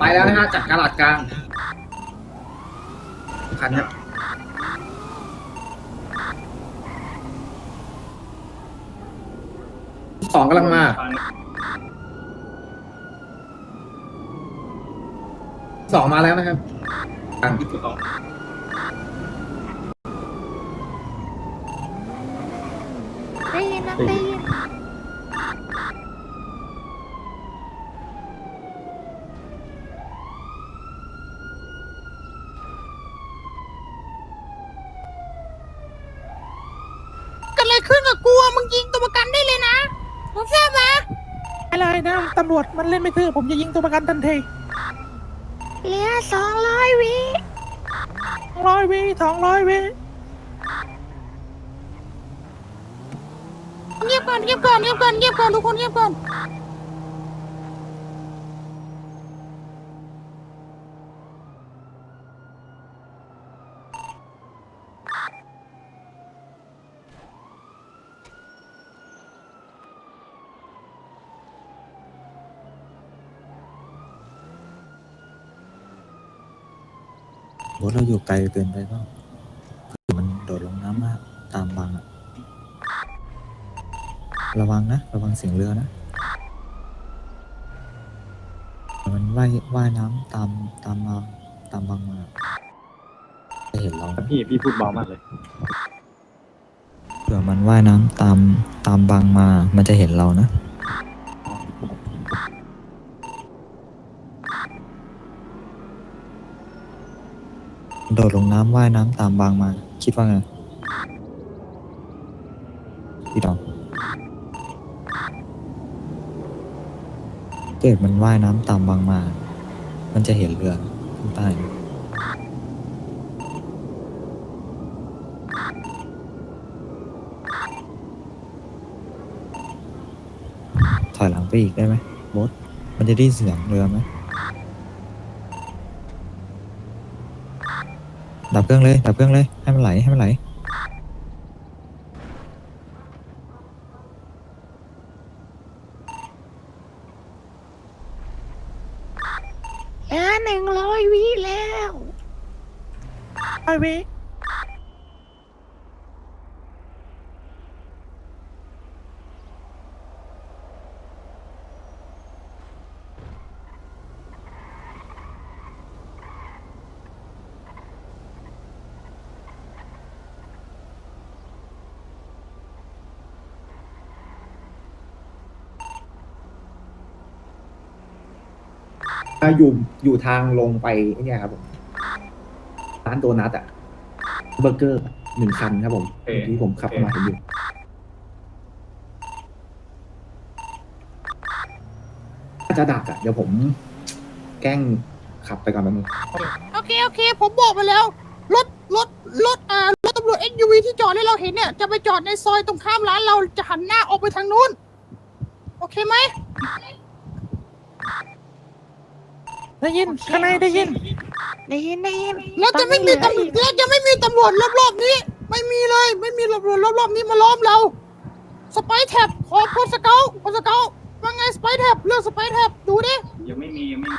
ไปแล้วนะฮะจากกาลาดกลางคันครับสองกำลังมาสองมาแล้วนะครับกลางได้ยินนะได้ยิน อะไรขึ้นกับกูอะมึงยิงตัวประกันได้เลยนะมึงทราบไหมอะไรนะตำรวจมันเล่นไม่คือผมจะยิงตัวประกันทันทีเหลือสองร้อยวิร้อยวิสองร้อยวิเงียบก่อนเงียบก่อนเงียบก่อนเงียบก่อนทุกคนเงียบก่อน รถเราอยู่ไกลเกินไปเปล่าคือมันโดดลงน้ำมากตามบางอะระวังนะ ระวังเสียงเรือนะ มันว่ายว่ายน้ำตามตามมาตามบางมาจะเห็นเรานะพี่พี่พูดเบามากเลย เผื่อมันว่ายน้ำตามตามบางมา มันจะเห็นเรานะ โดดลงน้ำว่ายน้ำตามบางมา คิดว่าไงพี่ดองเกิดมันว่ายน้ำตามบางมา มันจะเห็นเรือข้างใต้นะถอยหลังไปอีกได้ไหมบสมันจะได้เสียงเรือไหม ดับเครื่องเลย ดับเครื่องเลย ให้มันไหล ให้มันไหลเหลือหนึ่งร้อยวิแล้วร้อยวิ อ่าอยู่อยู่ทางลงไปไอ้เนี่ยครับผมร้านโดนัทอะเบอร์เกอร์หนึ่งคันครับผมเอ๊ะ ที่ผมขับเข้ามาเห็นอยู่ถ้าจะดักอะเดี๋ยวผม แกล้งขับไปก่อนแป๊บนึงโอเค โอเค ผมบอกไปแล้ว รถ รถ รถอ่ารถตำรวจ SUV ที่จอดให้เราเห็นเนี่ย จะไปจอดในซอยตรงข้ามร้านเราจะหันหน้าออกไปทางนู้น โอเคไหม ได้ยินข้างในได้ยิน ได้ยินได้ยินแล้วจะไม่มีตำรวจแล้วจะไม่มีตำรวจรอบๆนี้ ไม่มีเลยไม่มีตำรวจรอบๆนี้มาล้อมเราสไปร์แท็บขอพลสเกลพลสเกลว่าไงสไปร์แท็บเลือกสไปร์แท็บดูดิยังไม่มียังไม่มี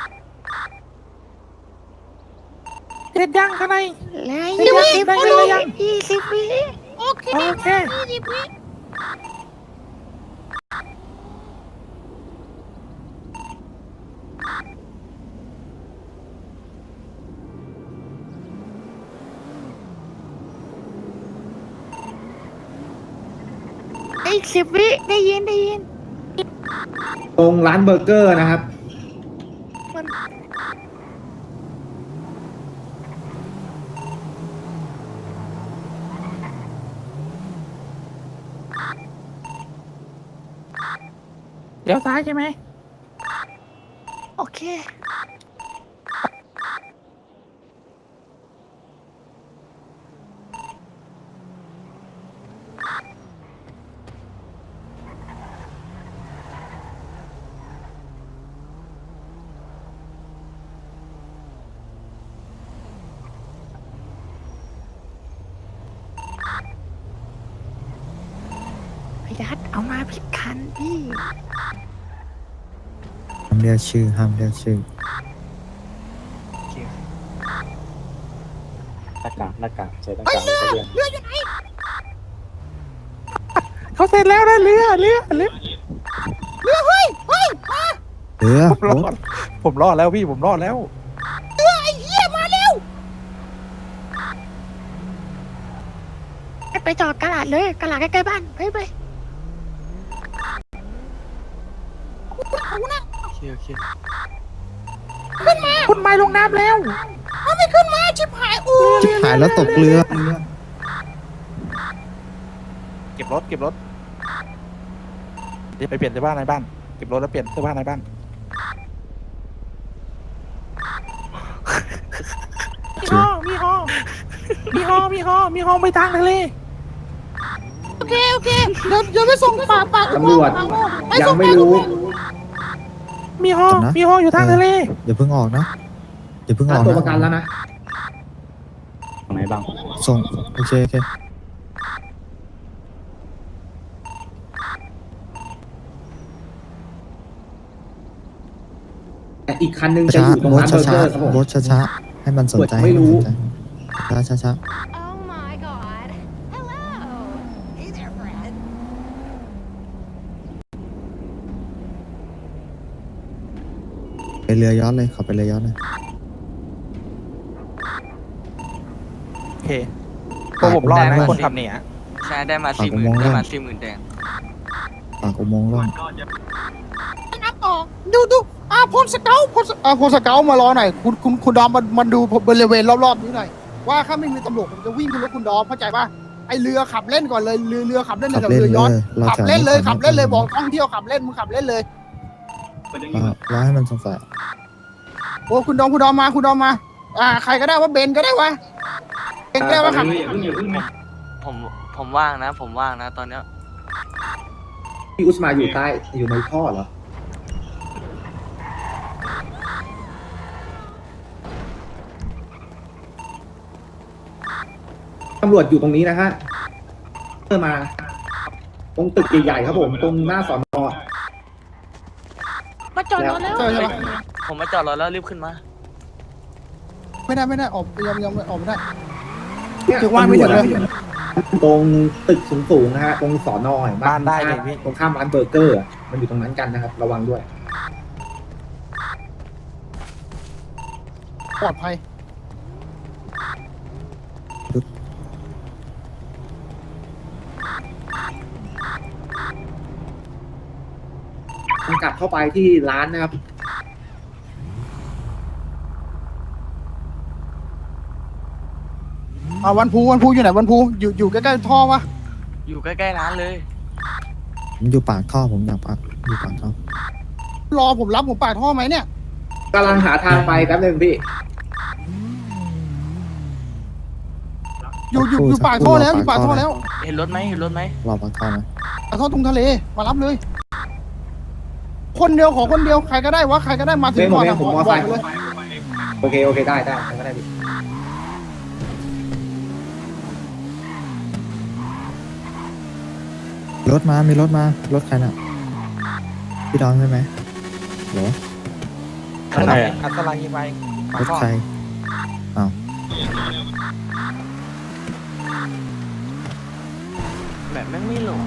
เด็ดยังข้างในแล้วยี่สิบวิยี่สิบวิโอเคโอเคยี่สิบวิ อีกสิบวิได้ยินได้ยินตรงร้านเบอร์เกอร์นะครับเดี๋ยวซ้ายใช่ไหมโอเค ยัดเอามาผิดคันพี่ห้ามเรียกชื่อห้ามเรียกชื่อหน้ากากหน้ากากใช้หน้ากากรือเรือเขาเสร็จแล้วนะเรือเรือเรือเรือผมรโอ้อดผมรอดแล้วพี่ผมรอดแล้วเรือไอ้เรียมาเร็วไปจอดกระดาษเลยกระดาษใกล้ๆบ้านไปไป เขานะคุณไม้ลงน้ำแล้วถ้าไม่ขึ้นมาชิบหายอู้จิบหายแล้วตกเรือ เก็บรถเก็บรถเดี๋ยวไปเปลี่ยนเสื้อผ้าในบ้าน เก็บรถแล้วเปลี่ยนเสื้อผ้าในบ้าน มีฮอมีฮอมีฮอมีฮอมีฮอไปทางทะเลโอเคโอเคเดี๋ยวเดี๋ยวไปส่งป่าป่าอุโมตำรงวจค์ป่าอุโมงค์ปยัส่งไม่ปรู้อุโงค์ มีฮอก่อนนะ มีฮออยู่ทางทะเล อย่าเพิ่งออกนะอย่าเพิ่งอตั้องกตัวนะประกันแล้วนะตรงไหนบ้าง ส่งโอเคโอเคแต่อีกคันหนึงจะช้าอยู่ตรงรถร้านเบอร์ช้าเกอร์ครับผม ๆรถช้าๆให้มันสนใจไม่รู้ช้าช้าช้า ไปเรือย้อนเลยขับไปเรือย้อนเลยโอเคพวกผมรอดนะคนขับเนี่ยใช่ได้มาฝากสี่หอุมื่โมนงค์ได้ด้วยมาสี่หมื่นแดงปากอุโมงค์ล่องนับออกดูดูอ่าพลสเกลพลสอ่าพลสเกลมารอหน่อยคุณคุณคุณดอมมันมันดูบริเวณรอบๆนี้หน่อยว่าถ้าไม่มีตำรวจผมจะวิ่งขึ้นรถคุณดอมเข้าใจป่ะไอเรือขับเล่นก่อนเลยเรือเรือขับเล่นขับกับเล่นเรือเลย้อนยเราขับแถวเล่นเลยนี้ขับเล่นเลยขับอกท่องเที่ยวขับเล่นมึงขับเล่นเลย รอรอให้มันสงสัยโอ้คุณดอมคุณดอมมาคุณดอมมา อ่า ใครก็ได้ว่าเบนก็ได้วะเบนก็ได้ว่าขับผมผมว่างนะ ผมว่างนะ ตอนเนี้ยพี่อุสมาอยู่ใต้อยู่ในท่อเหรอ ตำรวจอยู่ตรงนี้นะฮะเพิ่มมา ตรงตึกใหญ่ๆครับผม ตรงหน้าสอนอมาจอดรถ แล้ว ใช่ใช่ปะผมมาจอดรถแล้วรีบขึ้นมา ไม่ได้ไม่ได้ออกยังยังไม่ออกไม่ได้ เนี่ยถึงว่าไม่ถึงเลย ตรงตึกสูงๆนะฮะตรงสอนอเห็นปะบ้านได้เลยพี่ ตรงข้ามร้านเบอร์เกอร์อะมันอยู่ตรงนั้นกันนะครับ ระวังด้วย ปลอดภัย กลับเข้าไปที่ร้านนะครับ อ่าวันพูวันพูอยู่ไหนวันพูอยู่อยู่ใกล้ๆท่อวะอยู่ใกล้ๆร้านเลย ผมอยู่ปากท่อผมอยากปากอยู่ปากท่อรอผมรับผมปากท่อไหมเนี่ยกำลังหาทางไปแป๊บนึงพี่ อยู่อยู่อยู่ปากท่อแล้วอยู่ปากท่อแล้ว เห็นรถไหมเห็นรถไหมรอปากท่อไหมปากท่อตรงทะเลมารับเลย คนเดียวขอคนเดียวใครก็ได้วะใครก็ได้มาถึงก่อนเว้อะยผมบมออกไซไปค์ เลยโอเค โอเค ได้ได้ได้ก็ได้พี่รถมา มีรถมา รถใครน่ะ พี่ดอนใช่ไหมเหรออันตรายอันตรายยิงไปรถใครแบบแม่งไม่หลง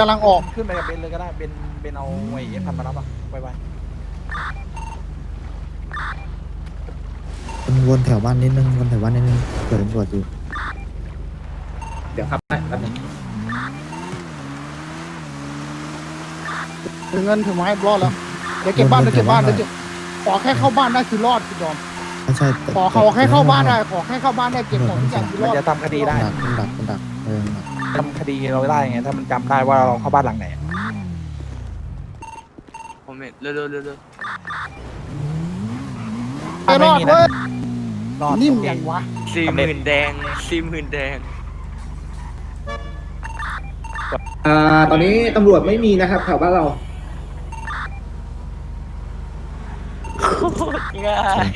กำลังออกขึ้นไปกับเบนเลยก็ได้เบนเบนเอาไอ้เอฟพันมารับอะไปไปวนวนแถวบ้านนิดนึงวนแถวบ้านนิดนึงเผื่อตำรวจอยู่เดี๋ยวครับได้แป๊บนึงถึงเงินถึงไม้รอดแล้วเดี๋ยวเก็บบ้านเดี๋ยวเก็บบ้านเดี๋ยวเก็บขอแค่เข้าบ้านได้คือรอดคุณยอมไม่ใช่แต่ขอขอแค่เข้าบ้านได้ขอแค่เข้าบ้านได้เก็บของทุกอย่างคือรมันอดจะทำคดีได้ ดักมันดักมันดักเออมันดัก ทำคดีเราได้ไงถ้ามันจำได้ว่าเราเข้าบ้านหลังไหน ผมเห็นเร็วๆเร็วไม่รอดเว้ยรอดนิ่มโอเคยังวะๆสี่หมื่นแดงสี่หมื่นแดงอ่าตอนนี้ตำรวจไม่มีนะครับแถวบ้านเรา โคตรง่าย